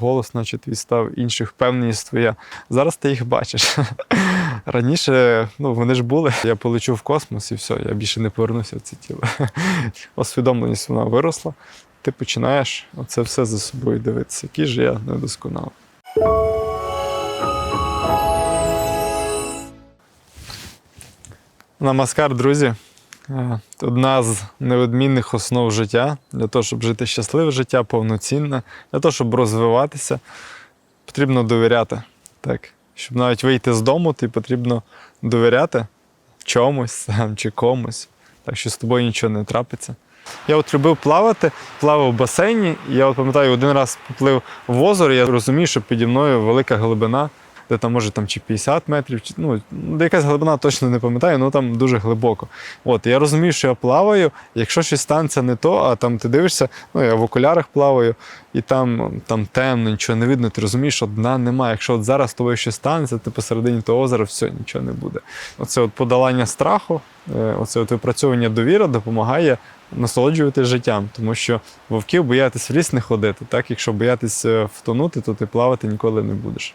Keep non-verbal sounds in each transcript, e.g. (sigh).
голос, наче твій став, інших впевненість твоя. Зараз ти їх бачиш. (laughs) Раніше ну, вони ж були. Я полечу в космос і все, я більше не повернуся в це тіло. (laughs) Освідомленість вона виросла. Ти починаєш оце все за собою дивитися, який же я недосконалий. Намаскар, друзі. Е, Одна з неодмінних основ життя для того, щоб жити щасливе життя, повноцінне, для того, щоб розвиватися, потрібно довіряти. Так? Щоб навіть вийти з дому, тобі потрібно довіряти чомусь (laughs) чи комусь, так що з тобою нічого не трапиться. Я от любив плавати, плавав в басейні. Я от пам'ятаю, один раз поплив в озеро, я розумію, що піді мною велика глибина, де там може там чи 50 метрів, чи ну якась глибина точно не пам'ятаю, ну там дуже глибоко. От я розумію, що я плаваю. Якщо щось станеться не то, а там ти дивишся, ну я в окулярах плаваю, і там, там темно, нічого не видно. Ти розумієш, що дна немає. Якщо от зараз з тобою щось станеться, ти посередині того озера, все, нічого не буде. Оце от подолання страху, е, оце от випрацьовування довіри допомагає насолоджуватись життям, тому що вовків боятись в ліс не ходити. Так, якщо боятись е, втонути, то ти плавати ніколи не будеш.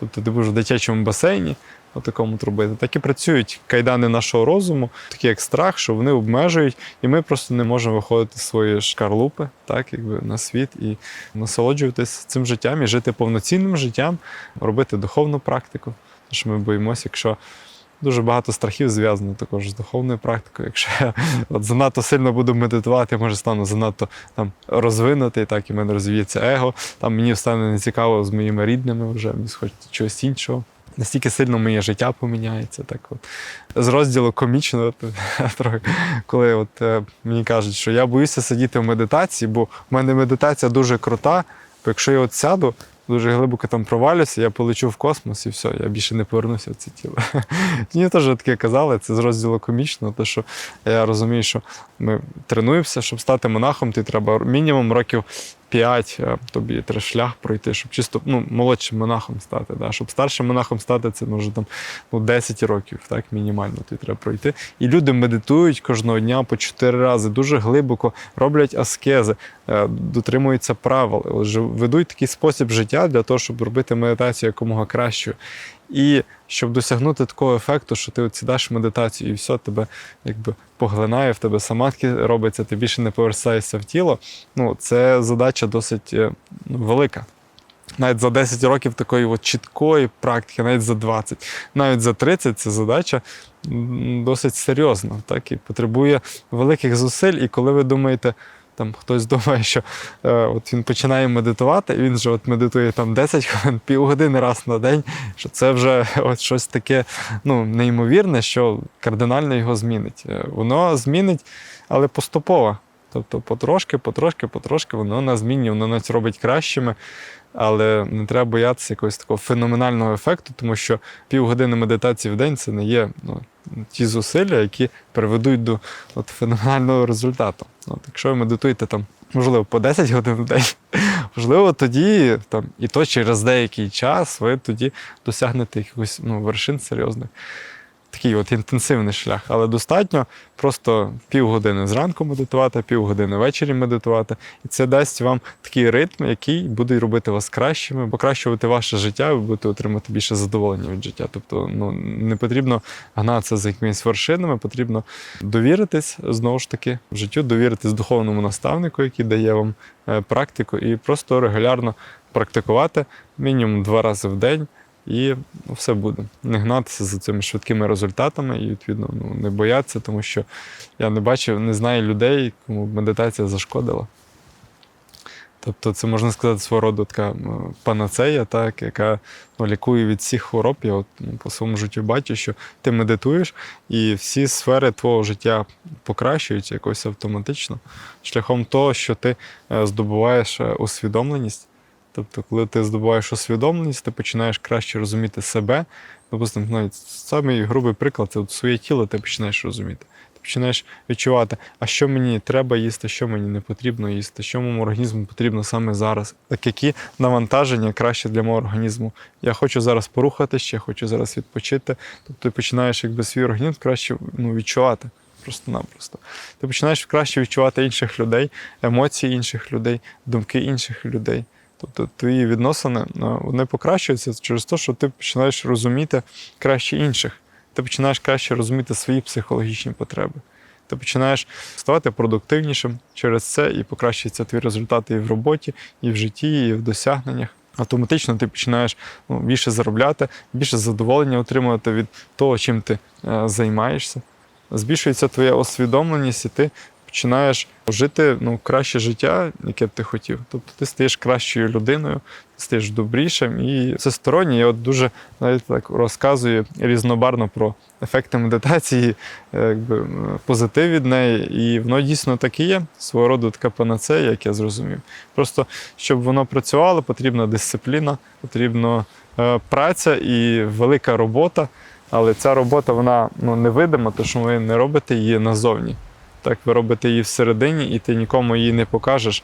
Тобто ти будеш в дитячому басейні, отакому робити. Так і працюють кайдани нашого розуму, такі як страх, що вони обмежують, і ми просто не можемо виходити з своєї шкарлупи, так, якби на світ і насолоджуватись цим життям і жити повноцінним життям, робити духовну практику. Тому що ми боїмося, якщо дуже багато страхів зв'язано також з духовною практикою. Якщо я от занадто сильно буду медитувати, я може стану занадто там розвинутий, так і в мене розвіється его. Там мені стане нецікаво з моїми рідними вже, мені хочеться чогось іншого. Настільки сильно моє життя поміняється. Так от. З розділу комічно, (laughs) трохи, коли от, е, мені кажуть, що я боюся сидіти в медитації, бо в мене медитація дуже крута, бо якщо я от сяду, дуже глибоко там провалюся, я полечу в космос і все, я більше не повернуся в це тіло. (laughs) Мені теж таке казали, це з розділу комічно, тому що я розумію, що ми тренуємося, щоб стати монахом, ти треба мінімум років 5 е, тобі треба шлях пройти, щоб чисто ну, молодшим монахом стати. Да? Щоб старшим монахом стати, це може там ну, 10 років, так, мінімально тобі треба пройти. І люди медитують кожного дня по 4 рази, дуже глибоко роблять аскези, е, дотримуються правил, ведуть такий спосіб життя для того, щоб робити медитацію якомога кращою. І щоб досягнути такого ефекту, що ти от сідаєш медитацію і все тебе якби поглинає, в тебе самадхи робиться, ти більше не повертаєшся в тіло. Ну, це задача досить е, ну, велика. Навіть за 10 років такої от чіткої практики, навіть за 20, навіть за 30 це задача досить серйозна, так і потребує великих зусиль. І коли ви думаєте, там хтось думає, що е, от він починає медитувати, і він же от медитує там 10 хвилин, півгодини раз на день, що це вже (laughs) от щось таке ну, неймовірне, що кардинально його змінить. Е, Воно змінить, але поступово. Тобто потрошки, потрошки, потрошки воно нас змінює, воно нас робить кращими. Але не треба боятися якогось такого феноменального ефекту, тому що півгодини медитації в день це не є ну, ті зусилля, які приведуть до от, феноменального результату. От, якщо ви медитуєте там, можливо, по 10 годин в день, (laughs) можливо, тоді там, і то через деякий час ви тоді досягнете якихось ну, вершин серйозних. Такий от інтенсивний шлях, але достатньо просто півгодини зранку медитувати, півгодини ввечері медитувати. І це дасть вам такий ритм, який буде робити вас кращими, покращувати ваше життя, ви будете отримати більше задоволення від життя. Тобто ну, не потрібно гнатися за якимись вершинами, потрібно довіритись знову ж таки в життю, довіритись духовному наставнику, який дає вам е, практику, і просто регулярно практикувати мінімум два рази в день. І все буде. Не гнатися за цими швидкими результатами і, відповідно, ну, не боятися, тому що я не бачив, не знаю людей, кому медитація зашкодила. Тобто, це можна сказати свого роду така панацея, так, яка ну, лікує від всіх хвороб. Я от, ну, по своєму життю бачу, що ти медитуєш, і всі сфери твого життя покращуються якось автоматично, шляхом того, що ти е, здобуваєш е, усвідомленість. Тобто, коли ти здобуваєш усвідомленість, ти починаєш краще розуміти себе. Допустимо, навіть самий грубий приклад це своє тіло ти починаєш розуміти. Ти починаєш відчувати, а що мені треба їсти, що мені не потрібно їсти, що моєму організму потрібно саме зараз. Так які навантаження краще для мого організму. Я хочу зараз порухатися, я хочу зараз відпочити. Тобто ти починаєш якби свій організм краще ну, відчувати. Просто-напросто. Ти починаєш краще відчувати інших людей, емоції інших людей, думки інших людей. Тобто твої відносини ну, вони покращуються через те, що ти починаєш розуміти краще інших. Ти починаєш краще розуміти свої психологічні потреби. Ти починаєш ставати продуктивнішим через це і покращуються твої результати і в роботі, і в житті, і в досягненнях. Автоматично ти починаєш ну, більше заробляти, більше задоволення отримувати від того, чим ти е, займаєшся. Збільшується твоя освідомленість, і ти починаєш жити ну, краще життя, яке б ти хотів. Тобто ти стаєш кращою людиною, стаєш добрішим. І всестороннє, я от дуже навіть так розказую різнобарно про ефекти медитації, е, якби, позитив від неї. І воно дійсно так і є, свого роду така панацея, як я зрозумів. Просто щоб воно працювало, потрібна дисципліна, потрібна е, праця і велика робота. Але ця робота вона ну, невидима, тому що ви не робите її назовні. Так, ви робите її всередині, і ти нікому її не покажеш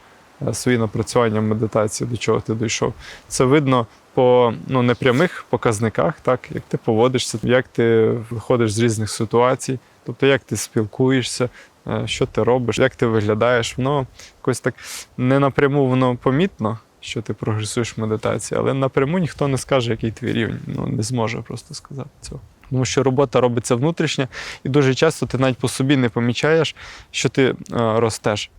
е, свої напрацювання в медитації, до чого ти дійшов. Це видно по ну, непрямих показниках, так, як ти поводишся, як ти виходиш з різних ситуацій, тобто як ти спілкуєшся, е, що ти робиш, як ти виглядаєш. Воно якось так не напряму воно помітно, що ти прогресуєш в медитації, але напряму ніхто не скаже, який твій рівень. Ну, не зможе просто сказати цього. Тому що робота робиться внутрішня, і дуже часто ти навіть по собі не помічаєш, що ти е, ростеш.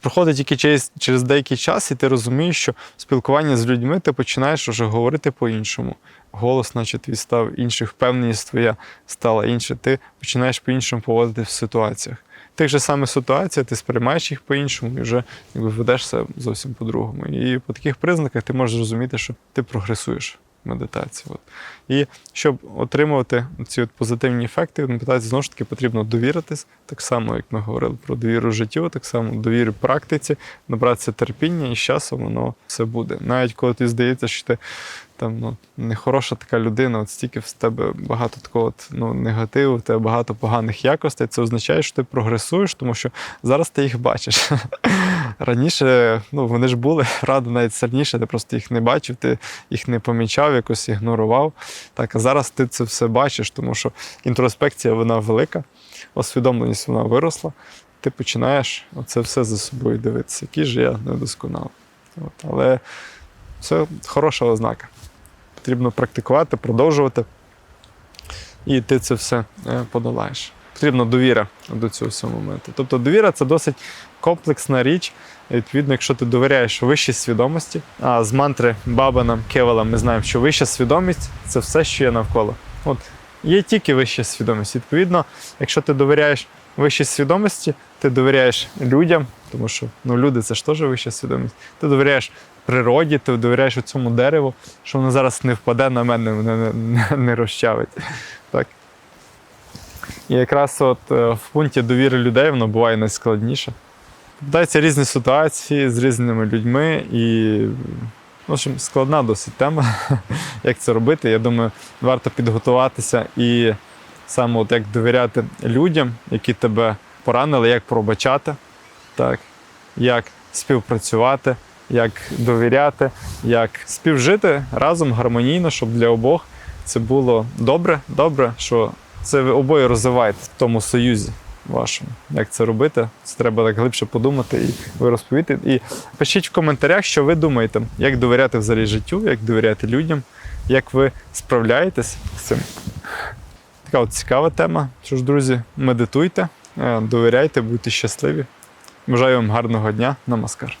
Проходить тільки через, через деякий час, і ти розумієш, що в спілкуванні з людьми ти починаєш вже говорити по-іншому. Голос, наче твій став інший, впевненість твоя стала інша. Ти починаєш по-іншому поводити в ситуаціях. Тих же самих ситуаціях ти сприймаєш їх по-іншому і вже якби, ведеш себе зовсім по-другому. І по таких признаках ти можеш зрозуміти, що ти прогресуєш медитації. От. І щоб отримувати ці от позитивні ефекти медитації, знову ж таки потрібно довіритись, так само, як ми говорили про довіру життю, так само довіру практиці, набратися терпіння, і з часом воно все буде. Навіть коли ти здається, що ти там ну, нехороша така людина, от стільки в тебе багато такого от, ну, негативу, в тебе багато поганих якостей, це означає, що ти прогресуєш, тому що зараз ти їх бачиш. (laughs) Раніше ну, вони ж були, (laughs) рада навіть сильніше, ти просто їх не бачив, ти їх не помічав, якось ігнорував. Так, а зараз ти це все бачиш, тому що інтроспекція вона велика, освідомленість вона виросла. Ти починаєш оце все за собою дивитися, який же я недосконалий. От, але це хороша ознака. Потрібно практикувати, продовжувати, і ти це все е, подолаєш. Потрібна довіра до цього всього моменту. Тобто довіра це досить комплексна річ. Відповідно, якщо ти довіряєш вищій свідомості, а з мантри Бабанам, Кевелам ми знаємо, що вища свідомість це все, що є навколо. От є тільки вища свідомість. Відповідно, якщо ти довіряєш вищій свідомості, ти довіряєш людям, тому що ну, люди це ж теж вища свідомість. Ти довіряєш природі, ти довіряєш цьому дереву, що воно зараз не впаде на мене, мене не, не, не розчавить. І якраз от е, в пункті довіри людей воно буває найскладніше. Попадаються різні ситуації з різними людьми, і в общем, складна досить тема, (laughs) як це робити. Я думаю, варто підготуватися і саме от як довіряти людям, які тебе поранили, як пробачати, так, як співпрацювати, як довіряти, як співжити разом гармонійно, щоб для обох це було добре, добре, що це ви обоє розвиваєте в тому союзі вашому. Як це робити? Це треба так глибше подумати і ви розповіти. І пишіть в коментарях, що ви думаєте, як довіряти взагалі життю, як довіряти людям, як ви справляєтесь з цим. Така от цікава тема. Що ж, друзі, медитуйте, е, довіряйте, будьте щасливі. Бажаю вам гарного дня. Намаскар.